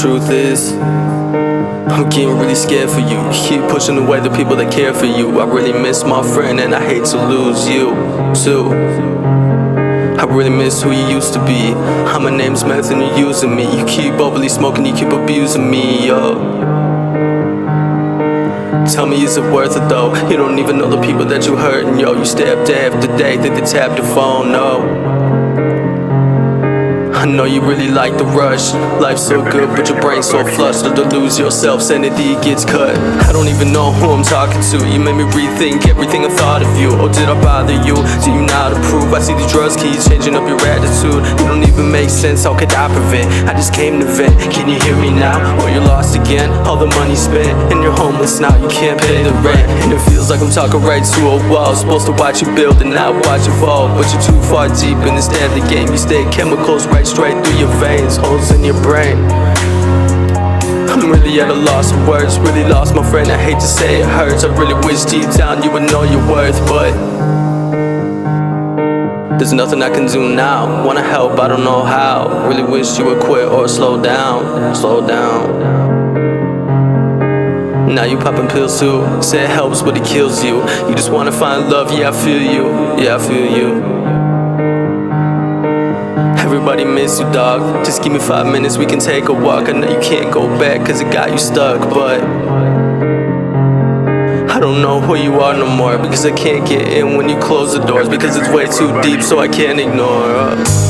truth is, I'm getting really scared for you. Keep pushing away the people that care for you. I really miss my friend and I hate to lose you, too. I really miss who you used to be. How my name's Meth and you're using me. You keep overly smoking, you keep abusing me, yo. Tell me, is it worth it though? You don't even know the people that you hurting, yo. You stay up day after day, think they tap your phone, no. I know you really like the rush. Life's so good, but your brain's so flushed. To lose yourself, sanity gets cut. I don't even know who I'm talking to. You made me rethink everything I thought of you. Or did I bother you? Do you not approve? I see these drugs keep changing up your attitude. You don't even make sense. How could I prevent? I just came to vent. Can you hear me now? Or you're lost again? All the money spent, and you're homeless now. You can't pay the rent, and it feels like I'm talking right to a wall. Supposed to watch you build and not watch you fall, but you're too far deep in this deadly game. You stay chemicals right straight through your veins, holes in your brain. I'm really at a loss of words, really lost my friend. I hate to say it hurts. I really wish deep down you would know your worth, but there's nothing I can do now. Wanna help, I don't know how. Really wish you would quit or slow down, slow down. Now you popping pills too. Say it helps, but it kills you. You just wanna find love, yeah, I feel you. Yeah, I feel you. Everybody miss you, dog. Just give me five minutes, we can take a walk. I know you can't go back, cause it got you stuck, but. I don't know who you are no more because I can't get in when you close the doors because it's way too deep, so I can't ignore.